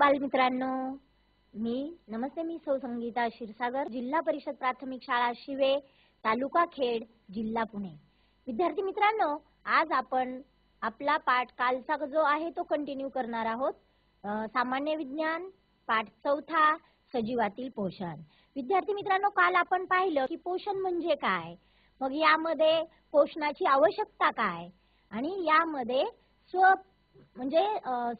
बालमित्रांनो मी नमस्ते मी सौ संगीता क्षीरसागर जिल्हा परिषद प्राथमिक शाळा शिवे तालुका खेड जिल्हा पुणे. विद्यार्थी मित्रांनो आज आपण आपला पाठ कालचा जो आहे तो कंटिन्यू करणार आहोत. सामान्य विज्ञान पाठ चौथा सजीवातील पोषण. विद्यार्थी मित्रांनो काल आपण पाहिलं की पोषण म्हणजे काय? मग यामध्ये पोषणाची आवश्यकता काय? आणि यामध्ये स्व म्हणजे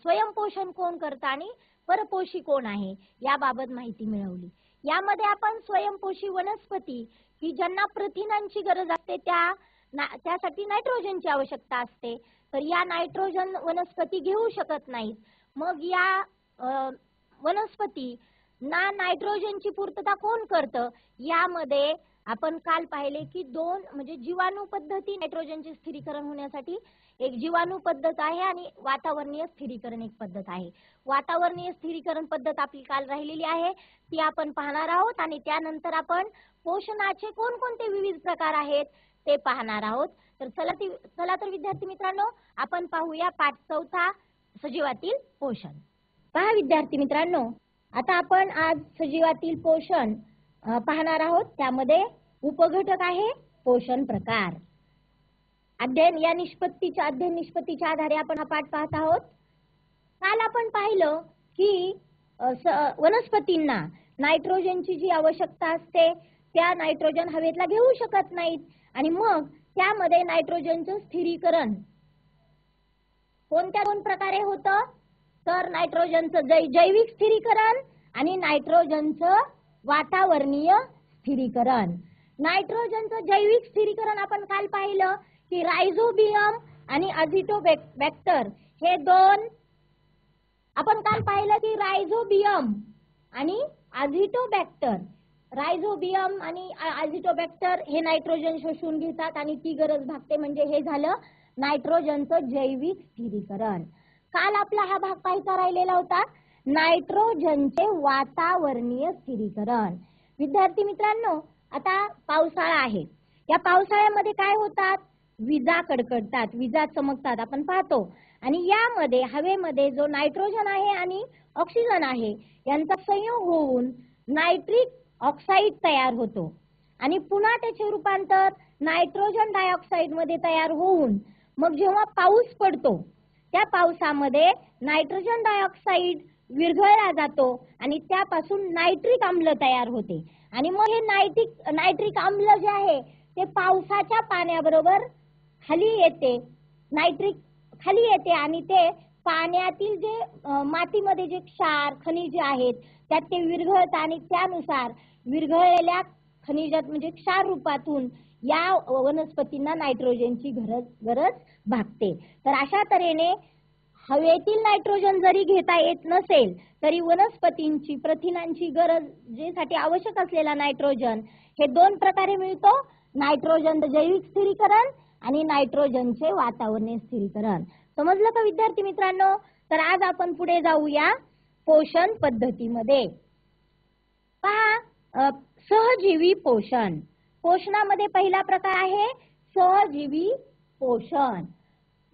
स्वयंपोषण कोण करतं आणि परपोषी कोण आहे याबाबत माहिती मिळवली. यामध्ये आपण स्वयंपोषी वनस्पती की ज्यांना प्रथिनांची गरज असते त्या ना- त्यासाठी नायट्रोजनची आवश्यकता असते. तर या नायट्रोजन वनस्पती घेऊ शकत नाहीत. मग या वनस्पती ना नायट्रोजनची पूर्तता कोण करतं? यामध्ये आपण काल पाहिले की दोन म्हणजे जीवाणू पद्धती नायट्रोजनचे स्थिरीकरण होण्यासाठी एक जीवाणू पद्धत आहे आणि वातावरणीय स्थिरीकरण एक पद्धत आहे. वातावरणीय स्थिरीकरण पद्धत आपली काल राहिलेली आहे ती आपण पाहणार आहोत आणि त्यानंतर आपण पोषणाचे कोणकोणते विविध प्रकार आहेत ते पाहणार आहोत. तर चला ती चला तर विद्यार्थी मित्रांनो आपण पाहूया पाठ चौथा सजीवातील पोषण. पहा विद्यार्थी मित्रांनो आता आपण आज सजीवातील पोषण पाहणार आहोत. त्यामध्ये उपघटक आहे पोषण प्रकार. अध्ययन या निष्पत्तीच्या अध्ययन निष्पत्तीच्या आधारे आपण हा पाठ पाहत आहोत. काल आपण पाहिलं की वनस्पतींना नायट्रोजनची जी आवश्यकता असते त्या नायट्रोजन हवेतला घेऊ शकत नाहीत. आणि मग त्यामध्ये नायट्रोजनचं स्थिरीकरण कोणत्या दोन प्रकारे होतं? तर नायट्रोजनचं जै जैविक स्थिरीकरण आणि नायट्रोजनचं वातावरणीय स्थिरीकरण. नायट्रोजनचं जैविक स्थिरीकरण आपण काल पाहिलं. की रायझोबियम आणि अझिटोबॅक्टर हे दोन आपण काल पाहिलं की रायझोबियम आणि अझिटोबॅक्टर रायझोबियम आणि अझिटोबॅक्टर हे नायट्रोजन शोषून घेतात आणि ती गरज भागते म्हणजे हे झालं नायट्रोजनचं जैविक स्थिरीकरण. काल आपला हा भाग पाहायचा राहिलेला होता नायट्रोजनचे वातावरणीय स्थिरीकरण. विद्यार्थी मित्रांनो आता पावसाळा आहे. या पावसाळ्यामध्ये काय होतात? विजा कडकडतात विजा चमकतात. आपण पाहतो. आणि यामध्ये हवेमध्ये जो नायट्रोजन आहे आणि ऑक्सिजन आहे यांचा संयोग होऊन नायट्रिक ऑक्साईड तयार होतो. आणि पुन्हा त्याचे रूपांतर नायट्रोजन डायऑक्साईडमध्ये तयार होऊन मग जेव्हा पाऊस पडतो त्या पावसामध्ये नायट्रोजन डायऑक्साईड विरघळला जातो आणि त्यापासून नायट्रिक आम्ल तयार होते. आणि मग हे नायट्रिक नायट्रिक आम्ल जे आहे ते पावसाच्या पाण्याबरोबर खाली येते. नायट्रिक खाली येते आणि ते पाण्यातील जे मातीमध्ये जे क्षार खनिजे आहेत त्यात ते विरघळतात आणि त्यानुसार विरघळलेल्या खनिजात म्हणजे क्षार रूपातून या वनस्पतींना नायट्रोजनची गरज गरज भागते. तर अशा तऱ्हेने हवेतील नायट्रोजन जरी घेता येत नसेल तरी वनस्पतींची प्रथिनांची गरज जेसाठी आवश्यक असलेला नायट्रोजन हे दोन प्रकारे मिळतो. नायट्रोजन जैविक स्थिरीकरण आणि नायट्रोजनचे वातावरणीय स्थिरीकरण समजलं का विद्यार्थी मित्रांनो? तर आज आपण पुढे जाऊया पोषण पद्धतीमध्ये. पहा सहजीवी पोषण. पोषणामध्ये पहिला प्रकार आहे सहजीवी पोषण.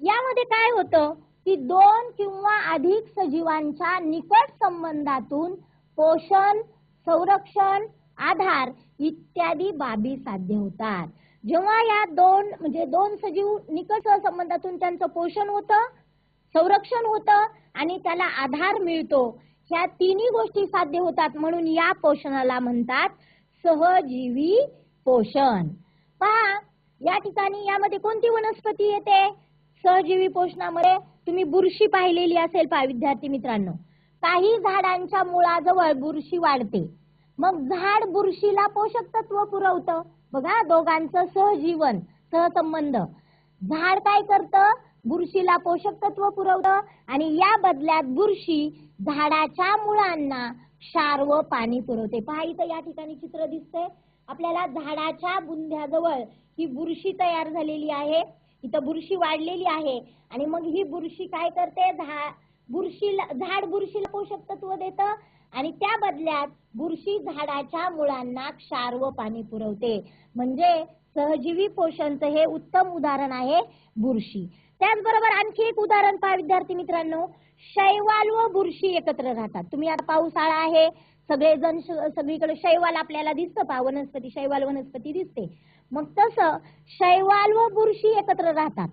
यामध्ये काय होतं? की दोन किंवा अधिक सजीवांच्या निकट संबंधातून पोषण संरक्षण आधार इत्यादी बाबी साध्य होतात. जेव्हा या दोन म्हणजे दोन सजीव निकट संबंधातून त्यांचं पोषण होतं संरक्षण होतं आणि त्याला आधार मिळतो ह्या तिन्ही गोष्टी साध्य होतात म्हणून या पोषणाला म्हणतात सहजीवी पोषण. पहा या ठिकाणी यामध्ये कोणती वनस्पती येते? सहजीवी पोषणामध्ये तुम्ही बुरशी पाहिलेली असेल पहा विद्यार्थी मित्रांनो. काही झाडांच्या मुळाजवळ बुरशी वाढते. मग झाड बुरशीला पोषक तत्व पुरवतं. बघा दोघांचं सहजीवन सहसंबंध. झाड काय करतं? बुरशीला पोषक तत्व पुरवतं आणि या बदल्यात बुरशी झाडाच्या मुळांना क्षार व पाणी पुरवते. पहा इथं या ठिकाणी चित्र दिसतंय. आपल्याला झाडाच्या बुंध्याजवळ ही बुरशी तयार झालेली आहे. इथं बुरशी वाढलेली आहे. आणि मग ही बुरशी काय करते? बुरशीला झाड बुरशीला पोषक तत्व देतं आणि त्या बदल्यात बुरशी झाडाच्या मुळांना क्षार व पाणी पुरवते. म्हणजे सहजीवी पोषणचं हे उत्तम उदाहरण आहे बुरशी. त्याचबरोबर आणखी एक उदाहरण पहा विद्यार्थी मित्रांनो शैवाल व बुरशी एकत्र राहतात. तुम्ही आता पावसाळा आहे सगळेजण सगळीकडे शैवाल आपल्याला दिसतं पहा वनस्पती शैवाल वनस्पती दिसते. मग तसं शैवाल व बुरशी एकत्र राहतात.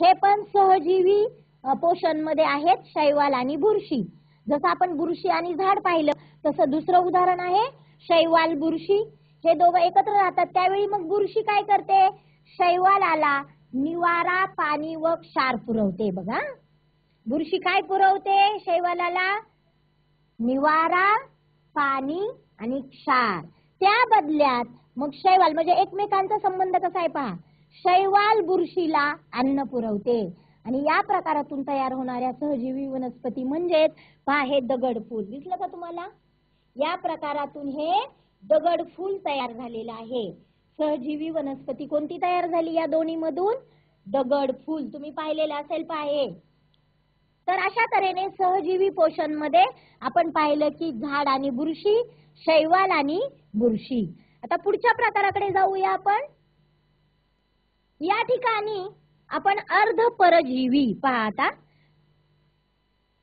हे पण सहजीवी पोषण पोषणमध्ये आहेत शैवाल आणि बुरशी. जसं आपण बुरशी आणि झाड पाहिलं तसं दुसरं उदाहरण आहे शैवाल बुरशी. हे दोघं एकत्र राहतात. त्यावेळी मग बुरशी काय करते? शैवालाला निवारा पाणी व क्षार पुरवते बघा. बुरशी काय पुरवते? शैवालाला निवारा पाणी आणि क्षार. त्या बदल्यात मग शैवाल म्हणजे एकमेकांचा संबंध कसा आहे पहा? शैवाल बुरशीला अन्न पुरवते. आणि या प्रकारातून तयार होणाऱ्या सहजीवी वनस्पती म्हणजेच पहा हे दगड फूल दिसलं का तुम्हाला? या प्रकारातून हे दगड फूल तयार झालेलं आहे. सहजीवी वनस्पती कोणती तयार झाली या दोन्ही मधून दगड फूल. तुम्ही पाहिलेलं असेल पाहे. तर अशा तऱ्हेने सहजीवी पोषणमध्ये आपण पाहिलं की झाड आणि बुरशी शैवाल आणि बुरशी. आता पुढच्या प्रकाराकडे जाऊया आपण. या ठिकाणी आपण अर्ध परजीवी पहा आता.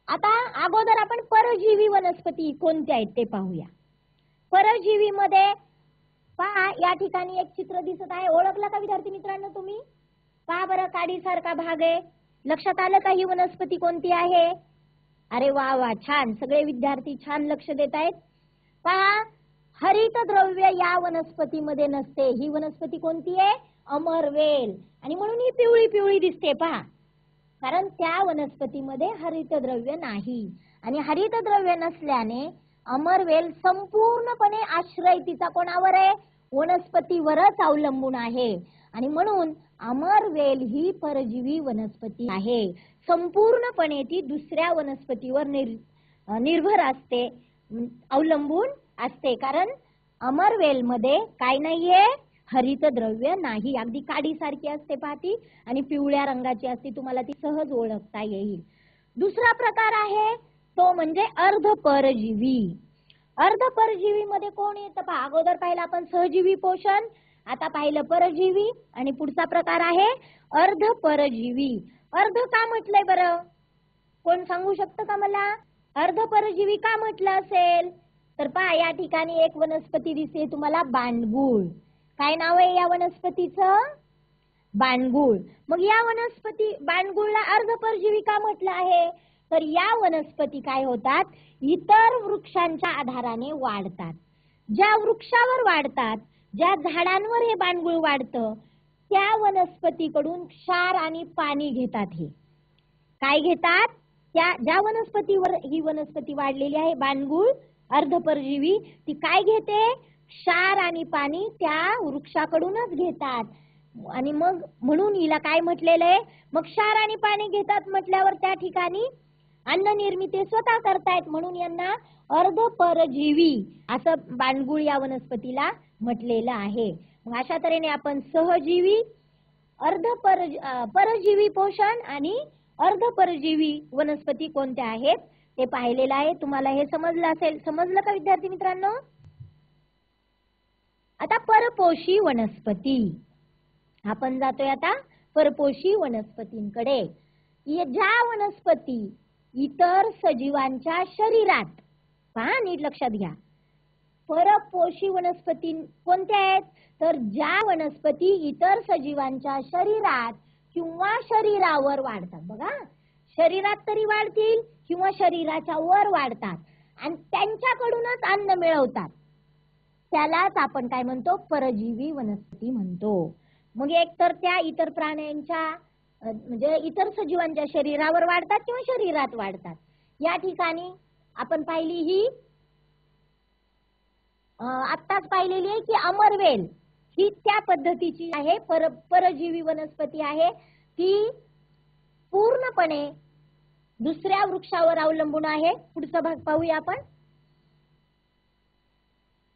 आता अगोदर आपण परजीवी वनस्पती कोणत्या आहेत ते पाहूया. परजीवी मध्ये पहा या ठिकाणी एक चित्र दिसत आहे. ओळखलं का विद्यार्थी मित्रांनो तुम्ही? पहा बरं काडीसारखा भाग आहे. लक्षात आलं का ही वनस्पती कोणती आहे? अरे वा वा छान. सगळे विद्यार्थी छान लक्ष देत आहेत. पहा हरित द्रव्य या वनस्पतीमध्ये नसते. ही वनस्पती कोणती आहे? अमरवेल आणि म्हणून ही पिवळी पिवळी दिसते पहा. कारण त्या वनस्पतीमध्ये हरितद्रव्य नाही. आणि हरितद्रव्य नसल्याने अमरवेल संपूर्णपणे आश्रय तिचा कोणावर आहे? वनस्पतीवरच अवलंबून आहे. आणि म्हणून अमरवेल ही परजीवी वनस्पती आहे. संपूर्णपणे ती दुसऱ्या वनस्पतीवर निर निर्भर असते. अवलंबून असते. कारण अमरवेल मध्ये काय नाहीये? हरितद्रव्य नाही. अगदी काडीसारखी असते पाहती आणि पिवळ्या रंगाची असते. तुम्हाला ती सहज ओळखता येईल. दुसरा प्रकार आहे तो म्हणजे अर्ध परजीवी अर्ध परजीवी मध्ये कोण येतं पहा? अगोदर पाहिलं आपण सहजीवी पोषण आता पाहिलं परजीवी आणि पुढचा प्रकार आहे अर्ध परजीवी अर्ध का म्हटलंय बरं? कोण सांगू शकतं का मला? अर्धपरजीवी का म्हटलं असेल? तर पहा या ठिकाणी एक वनस्पती दिसते तुम्हाला बांडगुळ काय नाव आहे या वनस्पतीचं? बांडगुळ मग या वनस्पती बांडगुळला अर्ध परजीवी का म्हटलं आहे? तर या वनस्पती काय होतात? इतर वृक्षांच्या आधाराने वाढतात. ज्या वृक्षावर वाढतात ज्या झाडांवर हे बाणगुळ वाढतं त्या वनस्पतीकडून क्षार आणि पाणी घेतात हे. काय घेतात? त्या ज्या वनस्पतीवर ही वनस्पती वाढलेली आहे बाणगुळ अर्धपरजीवी ती काय घेते? क्षार आणि पाणी त्या वृक्षाकडूनच घेतात. आणि मग म्हणून हिला काय म्हटलेलं आहे? मग क्षार आणि पाणी घेतात म्हटल्यावर त्या ठिकाणी अन्न निर्मिती स्वतः करतायत म्हणून यांना अर्ध परजीवी असं बांडगुळ या वनस्पतीला म्हटलेलं आहे. मग अशा तऱ्हेने आपण सहजीवी अर्धपर परजीवी पोषण आणि अर्ध परजीवी वनस्पती कोणत्या आहेत ते पाहिलेलं आहे. तुम्हाला हे समजलं असेल. समजलं का विद्यार्थी मित्रांनो? आता परपोषी वनस्पती. आपण जातोय आता परपोषी वनस्पतींकडे. ज्या वनस्पती इतर सजीवांच्या शरीरात. पहा नीट लक्षात घ्या. परपोषी वनस्पती कोणत्या आहेत? तर ज्या वनस्पती इतर सजीवांच्या शरीरात किंवा शरीरावर वाढतात. बघा शरीरात तरी वाढतील किंवा शरीराच्या वर वाढतात आणि त्यांच्याकडूनच अन्न मिळवतात. त्यालाच आपण काय म्हणतो? परजीवी वनस्पती म्हणतो. मग एक तर त्या इतर प्राण्यांच्या म्हणजे इतर सजीवांच्या शरीरावर वाढतात किंवा शरीरात वाढतात. या ठिकाणी आपण पाहिली ही आत्ताच पाहिलेली आहे की अमरवेल ही त्या पद्धतीची आहे पर परजीवी वनस्पती आहे. ती पूर्णपणे दुसऱ्या वृक्षावर अवलंबून आहे. पुढचा भाग पाहूया आपण.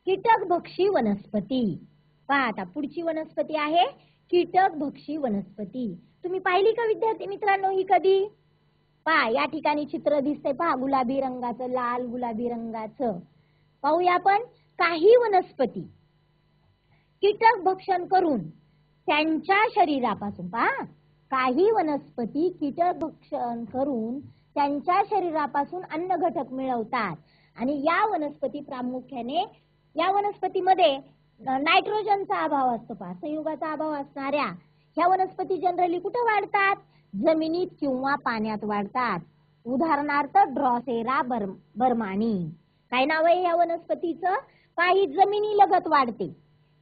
कीटक भक्षी वनस्पती. पहा आता पुढची वनस्पती आहे. कीटक भक्षी वनस्पती. तुम्ही पाहिली का विद्यार्थी मित्रांनो ही कधी? पहा या ठिकाणी चित्र दिसते पहा गुलाबी रंगाचं लाल गुलाबी रंगाचं. पाहूया आपण. काही वनस्पती. कीटक भक्षण करून त्यांच्या शरीरापासून पहा. काही वनस्पती कीटक भक्षण करून त्यांच्या शरीरापासून अन्न घटक मिळवतात. आणि या वनस्पती प्रामुख्याने या वनस्पतीमध्ये नायट्रोजनचा अभाव असतो पहा. संयुगाचा अभाव असणाऱ्या ह्या वनस्पती जनरली कुठे वाढतात? जमिनीत किंवा पाण्यात वाढतात. उदाहरणार्थ ड्रॉसेरा बर बर्मानी. काय नाव आहे या वनस्पतीचं? काही जमिनी लगत वाढते.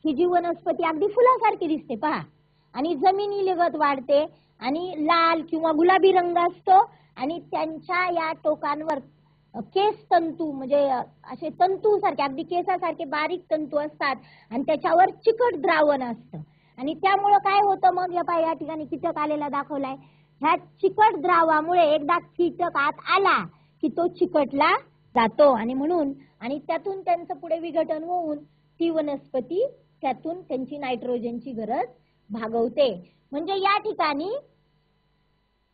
ही जी वनस्पती अगदी फुलासारखी दिसते पहा. आणि जमिनी लगत वाढते आणि लाल किंवा गुलाबी रंग असतो आणि त्यांच्या या टोकांवर केस तंतू म्हणजे असे तंतू सारखे अगदी केसासारखे बारीक तंतू असतात आणि त्याच्यावर चिकट द्रावण असतं. आणि त्यामुळं काय होतं मग? या या ठिकाणी कीटक आलेला दाखवलाय. ह्या चिकट द्रावामुळे एकदा कीटक आत आला की तो चिकटला जातो. आणि म्हणून आणि त्यातून त्यांचं पुढे विघटन होऊन ती वनस्पती त्यातून त्यांची नायट्रोजनची गरज भागवते. म्हणजे या ठिकाणी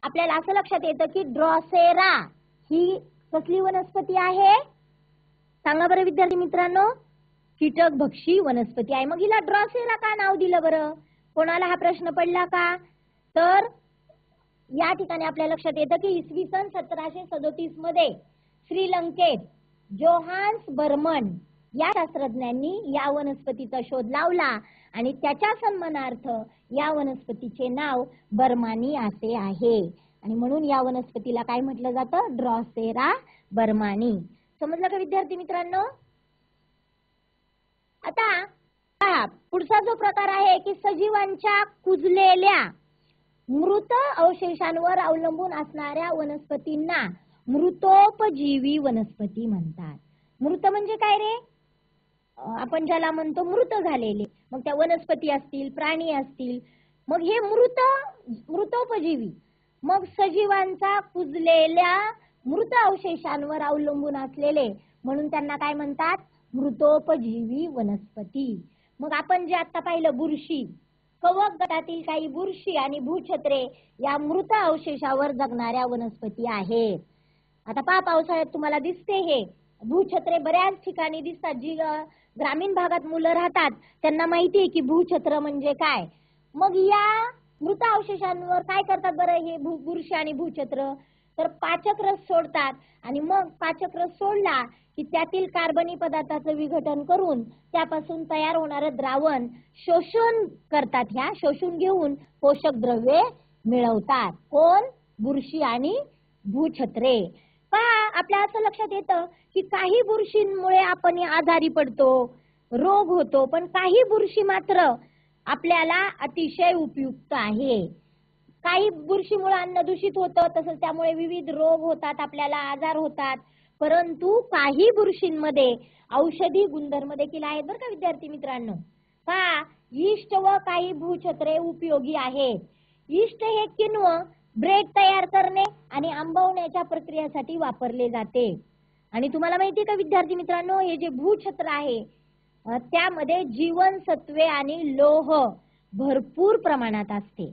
आपल्याला असं लक्षात येतं की ड्रॉसेरा ही कसली वनस्पती आहे? सांगा बरं विद्यार्थी मित्रांनो. कीटक भक्षी वनस्पती आहे. मग हिला ड्रॉसेला का नाव दिलं बरं? कोणाला हा प्रश्न पडला का? तर या ठिकाणी आपल्या लक्षात येतं की इसवी सन सतराशे सदोतीसमध्ये श्रीलंकेत जोहान्स बर्मन या शास्त्रज्ञांनी या वनस्पतीचा शोध लावला आणि त्याच्या सन्मानार्थ या वनस्पतीचे नाव बर्मानी असे आहे. आणि म्हणून या वनस्पतीला काय म्हटलं जातं? Drosera burmannii. समजलं का विद्यार्थी मित्रांनो? आता पहा, पुढचा जो प्रकार आहे की सजीवांच्या कुजलेल्या मृत अवशेषांवर अवलंबून असणाऱ्या वनस्पतींना मृतोपजीवी वनस्पती म्हणतात. मृत म्हणजे काय रे? आपण ज्याला म्हणतो मृत झालेले मग त्या वनस्पती असतील प्राणी असतील मग हे मृत मृतोपजीवी मग सजीवांचा कुजलेल्या मृत अवशेषांवर अवलंबून असलेले म्हणून त्यांना काय म्हणतात? मृतोपजीवी वनस्पती. मग आपण जे आता पाहिलं बुरशी कवक गटातील काही बुरशी आणि भूछत्रे या मृत अवशेषावर जगणाऱ्या वनस्पती आहेत. आता पा पावसाळ्यात तुम्हाला दिसते हे. भूछत्रे बऱ्याच ठिकाणी दिसतात. जी ग्रामीण भागात मुलं राहतात त्यांना माहिती आहे की भूछत्र म्हणजे काय. मग या मृत अवशेषांवर काय करतात बरं हे भू बुरशी आणि भूछत्र? तर पाचक रस सोडतात. आणि मग पाचक रस सोडला की त्यातील कार्बनी पदार्थाचं विघटन करून त्यापासून तयार होणारं द्रावण शोषण करतात ह्या. शोषून घेऊन पोषक द्रव्ये मिळवतात. कोण? बुरशी आणि भूछत्रे. पहा आपल्या असं लक्षात येतं की काही बुरशींमुळे आपण आजारी पडतो रोग होतो पण काही बुरशी मात्र आपल्याला अतिशय उपयुक्त आहे. काही बुरशीमुळे अन्न दूषित होतं तसंच त्यामुळे विविध रोग होतात आपल्याला आजार होतात. परंतु काही बुरशींमध्ये औषधी गुणधर्म देखील आहेत बरं का विद्यार्थी मित्रांनो. का इष्ट व काही भूछत्रे उपयोगी आहेत. इष्ट हे किण्व ब्रेड तयार करणे आणि आंबवण्याच्या प्रक्रियेसाठी वापरले जाते. आणि तुम्हाला माहिती आहे का विद्यार्थी मित्रांनो हे जे भूछत्र आहे त्यामध्ये जीवनसत्वे आणि लोह भरपूर प्रमाणात असते.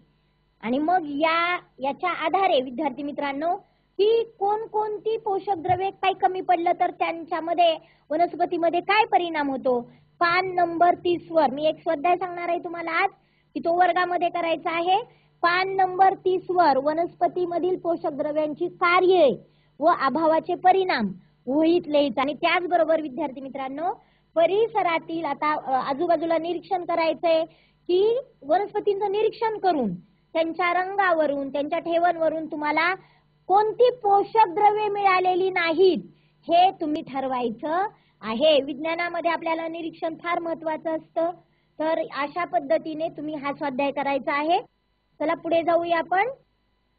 आणि मग या याच्या आधारे विद्यार्थी मित्रांनो की कोणकोणती पोषक द्रव्ये काही कमी पडलं तर त्यांच्यामध्ये वनस्पतीमध्ये काय परिणाम होतो? पान नंबर तीस वर मी एक स्वाध्याय सांगणार आहे तुम्हाला आज की तो वर्गामध्ये करायचा आहे. पान नंबर तीस वर वनस्पतीमधील पोषक द्रव्यांची कार्ये व अभावाचे परिणाम वहीत लिहित आणि त्याचबरोबर विद्यार्थी मित्रांनो परिसरातील आता आजूबाजूला निरीक्षण करायचंय की वनस्पतींचं निरीक्षण करून त्यांच्या रंगावरून त्यांच्या ठेवणवरून तुम्हाला कोणती पोषक द्रव्ये मिळालेली नाहीत हे तुम्ही ठरवायचं आहे. विज्ञानामध्ये आपल्याला निरीक्षण फार महत्वाचं असतं. तर अशा पद्धतीने तुम्ही हा स्वाध्याय करायचा आहे. चला पुढे जाऊया आपण.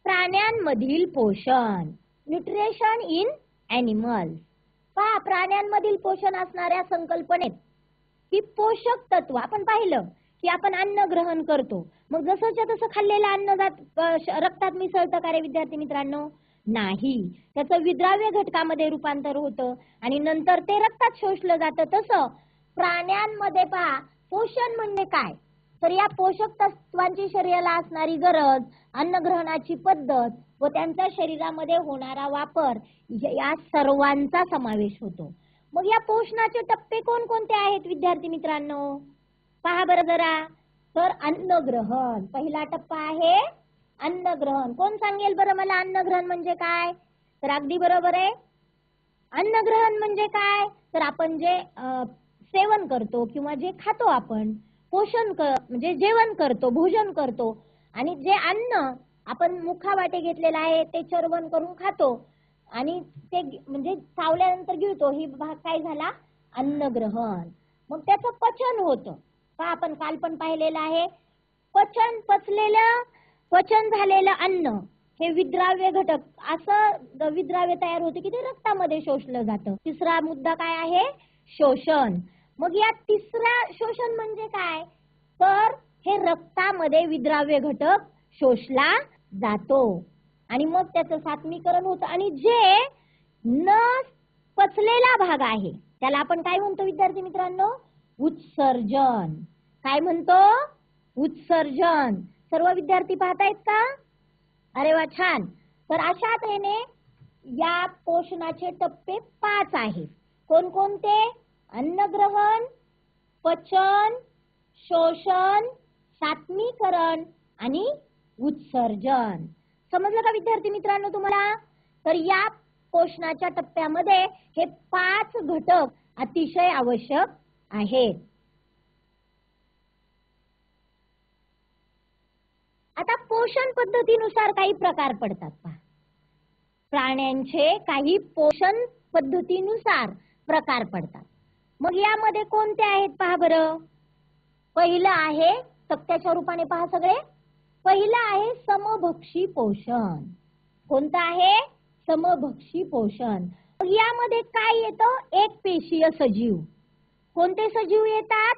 प्राण्यांमधील पोषण. न्यूट्रिशन इन अॅनिमल्स पहा प्राण्यांमधील पोषण असणाऱ्या संकल्पनेत की पोषक तत्व आपण पाहिलं की आपण अन्न ग्रहण करतो. मग जसंच्या तसं खाल्लेलं अन्न जात रक्तात मिसळतं का रे विद्यार्थी मित्रांनो? नाही. त्याचं विद्राव्य घटकामध्ये रूपांतर होतं आणि नंतर ते रक्तात शोषलं जातं तसं. प्राण्यांमध्ये पहा पोषण म्हणजे काय? तर या पोषक तत्वांची शरीराला असणारी गरज अन्नग्रहणाची पद्धत व त्यांचा शरीरामध्ये होणारा वापर या सर्वांचा समावेश होतो. मग या पोषणाचे टप्पे कोणकोणते आहेत विद्यार्थी मित्रांनो? पहा बरं जरा. तर अन्नग्रहण. पहिला टप्पा आहे अन्नग्रहण. कोण सांगेल बरं मला अन्नग्रहण म्हणजे काय? तर अगदी बरोबर आहे. अन्नग्रहण म्हणजे काय? तर आपण जे सेवन करतो किंवा जे खातो आपण पोषण म्हणजे जेवण करतो भोजन करतो आणि जे अन्न आपण मुखावाटे घेतलेलं आहे ते चर्वण करून खातो आणि ते म्हणजे चावल्यानंतर गिळतो ही भाग काय झाला? अन्नग्रहण. मग त्याचं पचन होतं. का आपण काल पण पाहिलेलं आहे? पचन पचलेलं पचन झालेलं अन्न हे विद्राव्य घटक. असं विद्राव्य तयार होते की ते रक्तामध्ये शोषलं जातं. तिसरा मुद्दा काय आहे? शोषण. मग या तिसरा शोषण म्हणजे काय? तर हे रक्तामध्ये विद्राव्य घटक शोषला जातो. आणि मग त्याचं सात्मीकरण होतं. आणि जे न पचलेला भाग आहे त्याला आपण काय म्हणतो विद्यार्थी मित्रांनो? उत्सर्जन. काय म्हणतो? उत्सर्जन. सर्व विद्यार्थी पाहतायत का? अरे वा छान. तर अशा तऱ्हेने या पोषणाचे टप्पे पाच आहेत. कोणकोणते? अन्नग्रहण पचन शोषण सात्मीकरण आणि उत्सर्जन. समजलं का विद्यार्थी मित्रांनो तुम्हाला? तर या पोषणाच्या टप्प्यामध्ये हे पाच घटक अतिशय आवश्यक आहेत आता पोषण पद्धतीनुसार काही प्रकार पडतात पहा. प्राण्यांचे काही पोषण पद्धतीनुसार प्रकार पडतात. मग यामध्ये कोणते आहेत पहा बरं? पहिलं आहे तक्त्याच्या रूपाने पहा सगळे. पहिलं आहे समभक्षी पोषण. कोणतं आहे? समभक्षी पोषण. यामध्ये काय येतं? एक पेशीय सजीव. कोणते सजीव येतात?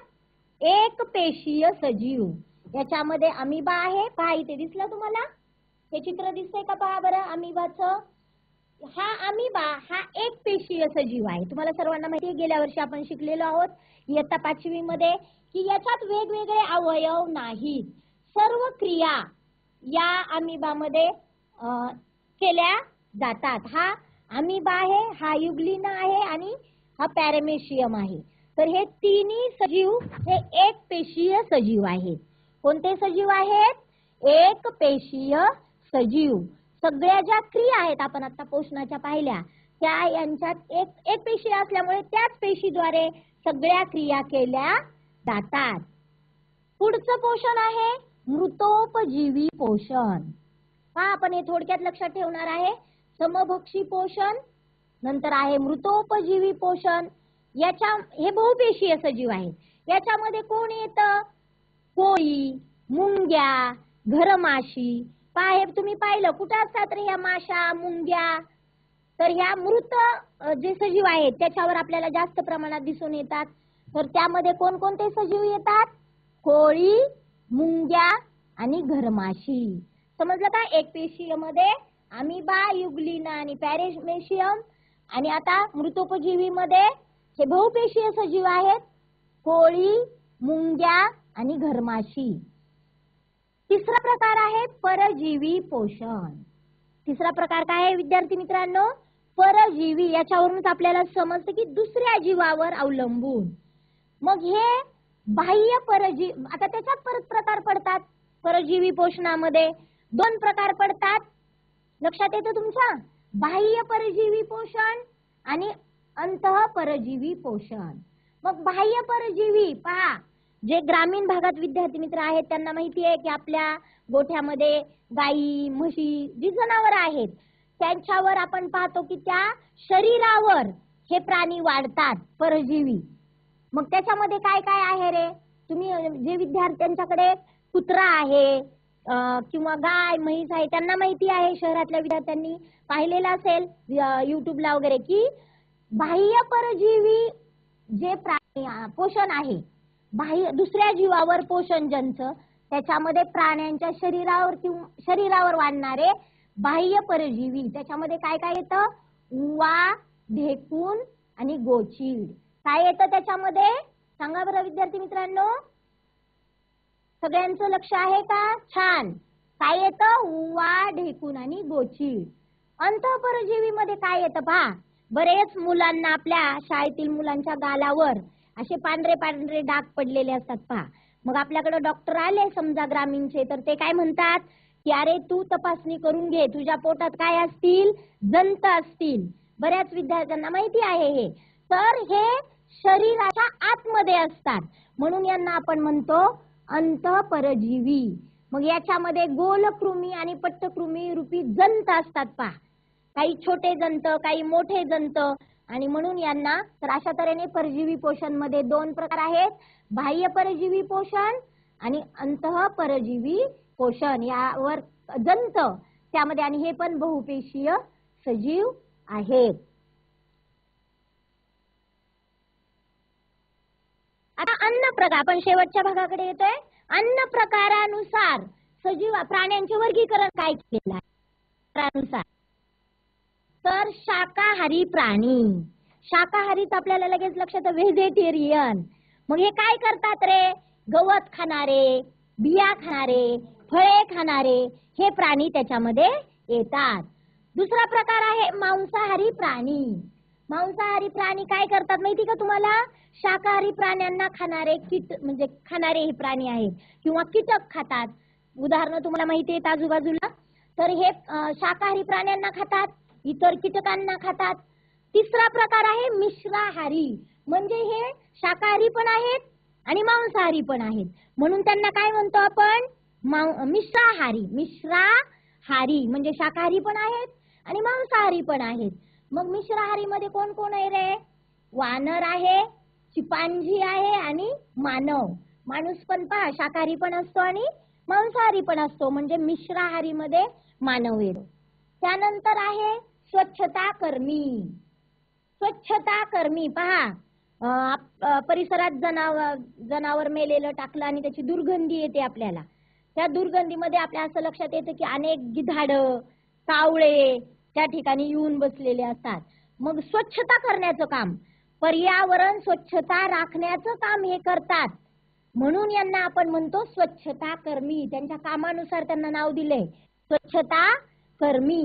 एक पेशीय सजीव. याच्यामध्ये अमिबा आहे. पहा इथे दिसलं तुम्हाला? हे चित्र दिसतंय का पहा बरं अमिबाचं? हा अमिबा हा एक पेशीय सजीव आहे. तुम्हाला सर्वांना माहिती आहे गेल्या वर्षी आपण शिकलेलो आहोत इयत्ता पाचवी मध्ये की याच्यात वेगवेगळे अवयव नाहीत. सर्व क्रिया या अमिबामध्ये केल्या जातात. हा अमिबा आहे हा युग्लिन आहे आणि हा पॅरेमेशियम आहे. तर हे तिन्ही सजीव हे एक पेशीय सजीव आहेत. कोणते सजीव आहेत? एक पेशीय सजीव. सगळ्या ज्या क्रिया आहेत आपण आता पोषणाच्या पाहिल्या त्या यांच्यात एक एक पेशी असल्यामुळे त्याच पेशीद्वारे सगळ्या क्रिया केल्या जातात. पुढचं पोषण आहे मृतोपजीवी पोषण. हा आपण हे थोडक्यात लक्षात ठेवणार आहे. समभक्षी पोषण नंतर आहे मृतोपजीवी पोषण. याच्या हे बहुपेशीय सजीव आहेत. याच्यामध्ये कोण येतं? कोळी मुंग्या घरमाशी. पाहे तुम्ही पाहिलं कुठं असतात रे ह्या माशा मुंग्या? तर ह्या मृत जे सजीव आहेत त्याच्यावर आपल्याला जास्त प्रमाणात दिसून येतात. तर त्यामध्ये कोणकोणते सजीव येतात? कोळी मुंग्या आणि घरमाशी. समजलं का? एक पेशीय आम्ही बा युग्लिना आणि पॅरेमेशियम आणि आता मृतोपजीवी मध्ये हे बहुपेशीय सजीव आहेत. कोळी मुंग्या आणि घरमाशी. तिसरा प्रकार आहे परजीवी पोषण. तिसरा प्रकार काय आहे विद्यार्थी मित्रांनो? परजीवी याच्यावरूनच आपल्याला समजतं की दुसऱ्या जीवावर अवलंबून. मग हे बाह्य परजीव आता त्याच्यात परत प्रकार पडतात. परजीवी पोषणामध्ये दोन प्रकार पडतात. लक्षात येतं तुमच्या? बाह्य परजीवी पोषण आणि अंतः परजीवी पोषण. मग बाह्य परजीवी पहा जे ग्रामीण भागात विद्यार्थी मित्र आहेत त्यांना माहिती आहे की आपल्या गोठ्यामध्ये गाई म्हशी जी जनावर आहेत त्यांच्यावर आपण पाहतो की त्या शरीरावर हे प्राणी वाढतात परजीवी. मग त्याच्यामध्ये काय काय आहे रे? तुम्ही जे विद्यार्थ्यांच्याकडे कुत्रा आहे किंवा गाय म्हैस आहे त्यांना माहिती आहे शहरातल्या विद्यार्थ्यांनी पाहिलेलं असेल युट्यूबला वगैरे की बाह्य परजीवी जे प्राणी पोषण आहे बाह्य दुसऱ्या जीवावर पोषण जंच त्याच्यामध्ये प्राण्यांच्या शरीरावर किंवा शरीरावर वाढणारे बाह्य परजीवी. त्याच्यामध्ये काय काय येतं? उवा ढेकून आणि गोचीड. काय येतं त्याच्यामध्ये? सांगा बरं विद्यार्थी मित्रांनो. सगळ्यांचं लक्ष आहे का? छान. काय येतं? उवा ढेकून आणि गोचीड. अंतःपरजीवी मध्ये काय येतं पहा. बरेच मुलांना आपल्या शाळेतील मुलांच्या गालावर असे पांढरे पांढरे डाग पडलेले असतात पहा. मग आपल्याकडे डॉक्टर आले समजा ग्रामीणचे तर ते काय म्हणतात? की अरे तू तपासणी करून घे तुझ्या पोटात काय असतील? जंत असतील. बऱ्याच विद्यार्थ्यांना माहिती आहे हे. तर हे शरीराच्या आतमध्ये असतात. म्हणून यांना आपण म्हणतो अंत परजीवी मग याच्यामध्ये गोलकृमी आणि पट्टकृमी रूपी जंत असतात पहा. काही छोटे जंत काही मोठे जंत. आणि म्हणून यांना तर अशा तऱ्हेने परजीवी पोषणमध्ये दोन प्रकार आहेत. बाह्य परजीवी पोषण आणि अंतः परजीवी पोषण. यावर जंत त्यामध्ये आणि हे पण बहुपेशीय सजीव आहेत आता अन्न प्रकार. आपण शेवटच्या भागाकडे येतोय. अन्न प्रकारानुसार सजीव प्राण्यांचे वर्गीकरण काय केलं आहे? तर शाकाहारी प्राणी. शाकाहारीच आपल्याला लगेच लक्षात व्हेजिटेरियन. मग हे काय करतात रे? गवत खाणारे बिया खाणारे फळे खाणारे हे प्राणी त्याच्यामध्ये येतात. दुसरा प्रकार आहे मांसाहारी प्राणी. मांसाहारी प्राणी काय करतात माहिती का तुम्हाला? शाकाहारी प्राण्यांना खाणारे कीट म्हणजे खाणारे हे प्राणी आहेत किंवा कीटक खातात. उदाहरण तुम्हाला माहिती आहेत आजूबाजूला. तर हे शाकाहारी प्राण्यांना खातात. इतर कीटकांना खातात. तिसरा प्रकार आहे मिश्राहारी. म्हणजे हे शाकाहारी पण आहेत आणि मांसाहारी पण आहेत. म्हणून त्यांना काय म्हणतो आपण? मिश्राहारी. मिश्राहारी म्हणजे शाकाहारी पण आहेत आणि मांसाहारी पण आहेत. मग मिश्राहारी मध्ये कोण कोण आहे रे? वानर आहे चिपांजी आहे आणि मानव. माणूस पण पहा शाकाहारी पण असतो आणि मांसाहारी पण असतो. म्हणजे मिश्राहारी मध्ये मानव येतो. त्यानंतर आहे स्वच्छता कर्मी. स्वच्छता कर्मी. पहा परिसरात जनावर जनावर मेलेलं टाकलं आणि त्याची दुर्गंधी येते आपल्याला. त्या दुर्गंधीमध्ये आपल्या असं लक्षात येतं की अनेक गिधाड कावळे त्या ठिकाणी येऊन बसलेले असतात. मग स्वच्छता करण्याचं काम पर्यावरण स्वच्छता राखण्याचं काम हे करतात. म्हणून यांना आपण म्हणतो स्वच्छता कर्मी. त्यांच्या कामानुसार त्यांना नाव दिले स्वच्छता कर्मी.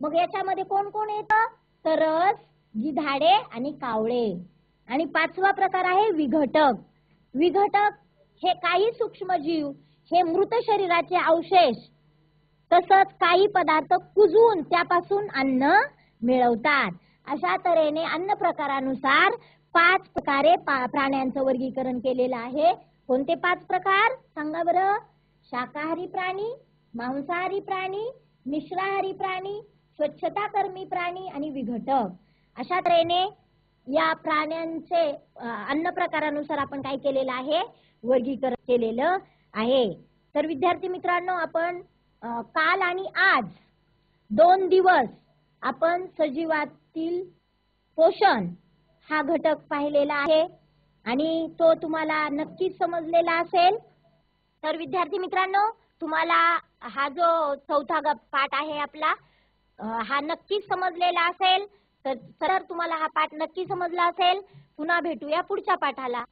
मग याच्यामध्ये कोण कोण येतं? तरस गिधाडे आणि कावळे. आणि पाचवा प्रकार आहे विघटक. विघटक हे काही सूक्ष्मजीव हे मृत शरीराचे अवशेष. तसंच काही पदार्थ कुजून त्यापासून अन्न मिळवतात. अशा तऱ्हेने अन्न प्रकारानुसार पाच प्रकारे पा- प्राण्यांचं वर्गीकरण केलेलं आहे. कोणते पाच प्रकार? सांगा बरं. शाकाहारी प्राणी मांसाहारी प्राणी मिश्राहारी प्राणी स्वच्छताकर्मी प्राणी आणि विघटक. अशा तऱ्हेने या प्राण्यांचे अन्न प्रकारानुसार आपण काय केलेलं आहे? वर्गीकरण केलेलं आहे. तर विद्यार्थी मित्रांनो आपण काल आणि आज दोन दिवस आपण सजीवातील पोषण हा घटक पाहिलेला आहे आणि तो तुम्हाला नक्कीच समजलेला असेल. तर विद्यार्थी मित्रांनो तुम्हाला हा जो चौथा पाठ आहे आपला हा नक्कीच समजलेला असेल. तर सर तुम्हाला हा पाठ नक्की समजला असेल. पुन्हा भेटूया पुढच्या पाठाला.